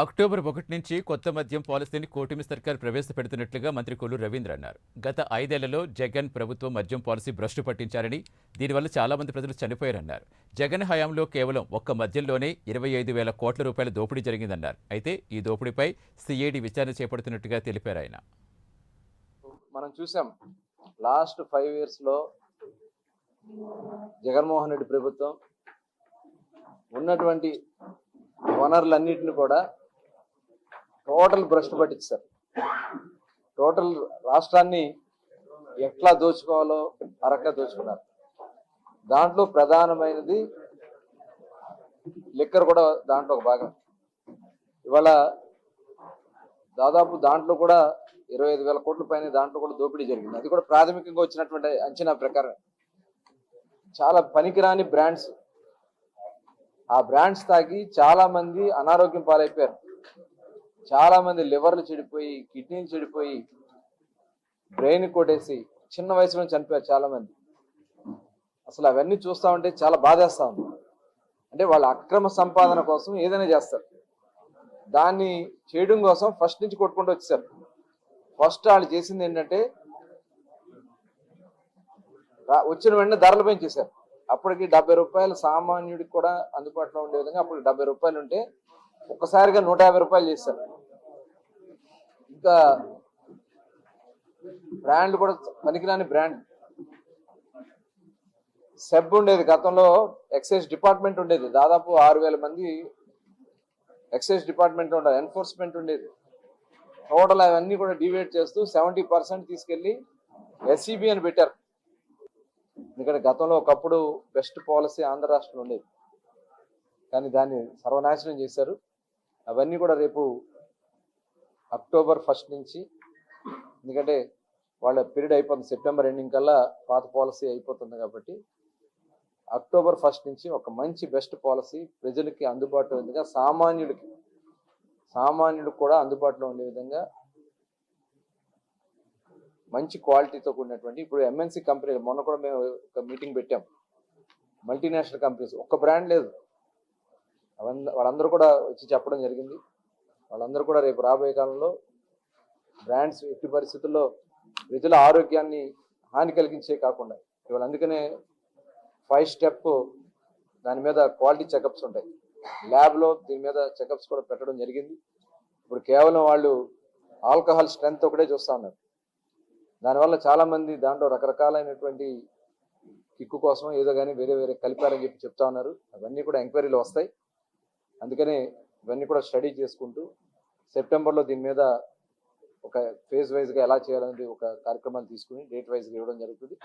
October ఒకటి నుంచి కొత్త మద్యం పాలసీని కూటమి సర్కార్ ప్రవేశపెడుతున్నట్లుగా మంత్రి కొల్లు రవీంద్ర అన్నారు. గత ఐదేళ్ళలో జగన్ ప్రభుత్వం మద్యం పాలసీ భ్రష్టు పట్టించారని దీనివల్ల చాలా మంది ప్రజలు చనిపోయారన్నారు. జగన్ హయాంలో కేవలం ఒక్క మద్యంలోనే ఇరవై ఐదు వేల కోట్ల రూపాయల దోపిడీ జరిగిందన్నారు. అయితే ఈ దోపిడీపై సిఐడి విచారణ చేపడుతున్నట్టుగా తెలిపారు ఆయన. మనం చూసాం లాస్ట్ ఫైవ్ ఇయర్స్లో జగన్మోహన్ రెడ్డి ప్రభుత్వం ఉన్నటువంటి వనరులన్నిటిని కూడా టోటల్ భ్రష్టు పట్టించారు. టోటల్ రాష్ట్రాన్ని ఎట్లా దోచుకోవాలో అరక దోచుకున్నారు. దాంట్లో ప్రధానమైనది లిక్కర్ కూడా దాంట్లో ఒక భాగం. ఇవాళ దాదాపు దాంట్లో కూడా ఇరవై ఐదు వేల కోట్ల పైన దాంట్లో కూడా దోపిడీ జరిగింది. అది కూడా ప్రాథమికంగా వచ్చినటువంటి అంచనా ప్రకారం. చాలా పనికిరాని బ్రాండ్స్. ఆ బ్రాండ్స్ తాగి చాలా మంది అనారోగ్యం పాలైపోయారు. చాలా మంది లివర్లు చెడిపోయి కిడ్నీలు చెడిపోయి బ్రెయిన్ కొట్టేసి చిన్న వయసులో చనిపోయారు చాలా మంది. అసలు అవన్నీ చూస్తా ఉంటే చాలా బాధేస్తా ఉంది. అంటే వాళ్ళ అక్రమ సంపాదన కోసం ఏదైనా చేస్తారు. దాన్ని చేయడం కోసం ఫస్ట్ నుంచి కొట్టుకుంటూ వచ్చేసారు. ఫస్ట్ వాళ్ళు చేసింది ఏంటంటే వచ్చిన వెంటనే ధరలు పెంచేశారు అప్పటికి డెబ్బై రూపాయలు సామాన్యుడికి కూడా అందుబాటులో ఉండే విధంగా అప్పుడు డెబ్బై రూపాయలు ఉంటే ఒక్కసారిగా నూట యాభై రూపాయలు చేశారు. ఇంకా బ్రాండ్ కూడా పనికిరాని బ్రాండ్. సెబ్ ఉండేది గతంలో ఎక్సైజ్ డిపార్ట్మెంట్ ఉండేది. దాదాపు ఆరు వేల మంది ఎక్సైజ్ డిపార్ట్మెంట్ ఉండేది ఎన్ఫోర్స్మెంట్ ఉండేది. టోటల్ అవన్నీ కూడా డివైడ్ చేస్తూ సెవెంటీ పర్సెంట్ తీసుకెళ్ళి ఎస్సీబీ అని పెట్టారు. ఎందుకంటే గతంలో ఒకప్పుడు బెస్ట్ పాలసీ ఆంధ్ర రాష్ట్రంలో ఉండేది. కానీ దాన్ని సర్వనాశనం చేశారు. అవన్నీ కూడా రేపు అక్టోబర్ ఫస్ట్ నుంచి ఎందుకంటే వాళ్ళ పీరియడ్ అయిపోతుంది సెప్టెంబర్ ఎండింగ్ కల్లా పాత పాలసీ అయిపోతుంది కాబట్టి అక్టోబర్ ఫస్ట్ నుంచి ఒక మంచి బెస్ట్ పాలసీ ప్రజలకి అందుబాటులో విధంగా సామాన్యుడికి సామాన్యుడికి కూడా అందుబాటులో ఉండే విధంగా మంచి క్వాలిటీతో కూడినటువంటి ఇప్పుడు ఎంఎన్సీ కంపెనీలు మొన్న కూడా మేము ఒక మీటింగ్ పెట్టాం. మల్టీనేషనల్ కంపెనీస్ ఒక్క బ్రాండ్ లేదు. వాళ్ళందరూ కూడా వచ్చి చెప్పడం జరిగింది. వాళ్ళందరూ కూడా రేపు రాబోయే కాలంలో బ్రాండ్స్ ఎట్టి పరిస్థితుల్లో ప్రజల ఆరోగ్యాన్ని హాని కలిగించే కాకుండా ఇవాళ అందుకనే ఫైవ్ స్టెప్ దాని మీద క్వాలిటీ చెకప్స్ ఉంటాయి. ల్యాబ్లో దీని మీద చెకప్స్ కూడా పెట్టడం జరిగింది. ఇప్పుడు కేవలం వాళ్ళు ఆల్కహాల్ స్ట్రెంత్ ఒకటే చూస్తూ ఉన్నారు. దానివల్ల చాలామంది దాంట్లో రకరకాలైనటువంటి కిక్కు కోసం ఏదో కానీ వేరే వేరే కలిపారని చెప్పి చెప్తా ఉన్నారు. అవన్నీ కూడా ఎంక్వైరీలు వస్తాయి. అందుకనే ఇవన్నీ కూడా స్టడీ చేసుకుంటూ సెప్టెంబర్లో దీని మీద ఒక ఫేజ్ వైజ్గా ఎలా చేయాలనేది ఒక కార్యక్రమాన్ని తీసుకుని డేట్ వైజ్గా ఇవ్వడం జరుగుతుంది.